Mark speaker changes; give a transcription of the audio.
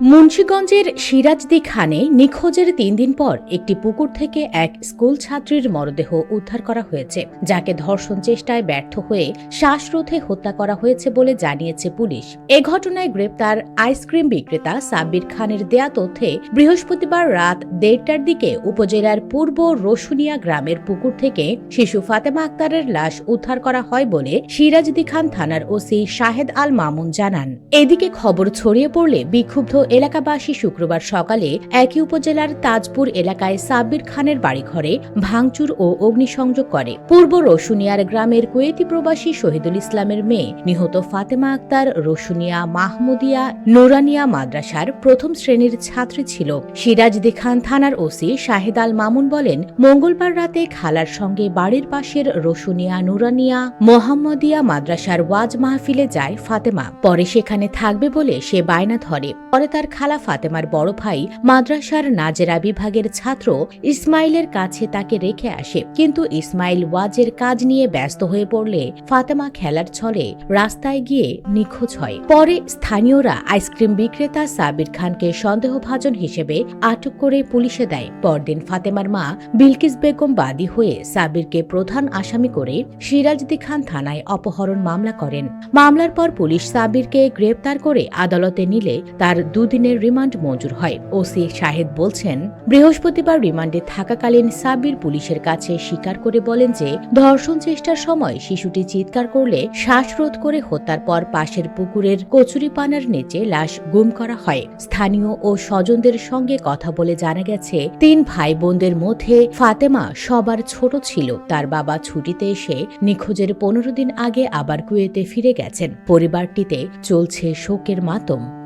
Speaker 1: মুন্সীগঞ্জের সিরাজদি খানে নিখোঁজের তিন দিন পর একটি পুকুর থেকে এক স্কুল ছাত্রীর মরদেহ উদ্ধার করা হয়েছে, যাকে ধর্ষণ চেষ্টায় ব্যর্থ হয়ে শ্বাসরোধে হত্যা করা হয়েছে বলে জানিয়েছে পুলিশ। এ ঘটনায় গ্রেপ্তার আইসক্রিম বিক্রেতা সাব্বির খানের দেয়া তথ্যে বৃহস্পতিবার রাত দেড়টার দিকে উপজেলার পূর্ব রসুনিয়া গ্রামের পুকুর থেকে শিশু ফাতেমা আক্তারের লাশ উদ্ধার করা হয় বলে সিরাজদি খান থানার ওসি শাহেদ আল মামুন জানান। এদিকে খবর ছড়িয়ে পড়লে বিক্ষুব্ধ এলাকাবাসী শুক্রবার সকালে একই উপজেলার তাজপুর এলাকায় সাব্বির খানের বাড়িঘরে ভাঙচুর ও অগ্নিসংযোগ করে। পূর্ব রসুনিয়ার গ্রামের কুয়েতি প্রবাসী শহীদুল ইসলামের মেয়ে নিহত ফাতেমা আক্তার, রসুনিয়া মাহমুদিয়া, নোরানিয়া মাদ্রাসার প্রথম শ্রেণির ছাত্রী ছিল। সিরাজদি খান থানার ওসি শাহেদ আল মামুন বলেন, মঙ্গলবার রাতে খালার সঙ্গে বাড়ির পাশের রসুনিয়া, নুরানিয়া মোহাম্মদিয়া মাদ্রাসার ওয়াজ মাহফিলে যায় ফাতেমা। পরে সেখানে থাকবে বলে সে বায়না ধরে। পরে তার খালা ফাতেমার বড় ভাই মাদ্রাসার নাজেরা বিভাগের ছাত্র ইসমাইলের কাছে তাকে রেখে আসে। কিন্তু ইসমাইল ওয়াজের কাজ নিয়ে ব্যস্ত হয়ে পড়লে ফাতেমা খেলার ছলে রাস্তায় গিয়ে নিখোঁজ হয়। পরে স্থানীয়রা আইসক্রিম বিক্রেতা সাবির খানকে সন্দেহভাজন হিসেবে আটক করে পুলিশে দেয়। পরদিন ফাতেমার মা বিলকিস বেগম বাদী হয়ে সাবিরকে প্রধান আসামি করে সিরাজদি খান থানায় অপহরণ মামলা করেন। মামলার পর পুলিশ সাবিরকে গ্রেপ্তার করে আদালতে নিলে তার দুদিনের রিমান্ড মঞ্জুর হয়। ওসি শাহেদ বলছেন, বৃহস্পতিবার রিমান্ডে থাকাকালীন সাবির পুলিশের কাছে স্বীকার করে বলেন যে, ধর্ষণ চেষ্টার সময় শিশুটি চিৎকার করলে শ্বাসরোধ করে হত্যার পর পাশের পুকুরের কচুরিপানার নিচে লাশ গুম করা হয়। স্থানীয় ও স্বজনদের সঙ্গে কথা বলে জানা গেছে, তিন ভাই বোনদের মধ্যে ফাতেমা সবার ছোট ছিল। তার বাবা ছুটিতে এসে নিখোঁজের পনেরো দিন আগে আবার কুয়েতে ফিরে গেছেন। পরিবারটিতে চলছে শোকের মাতম।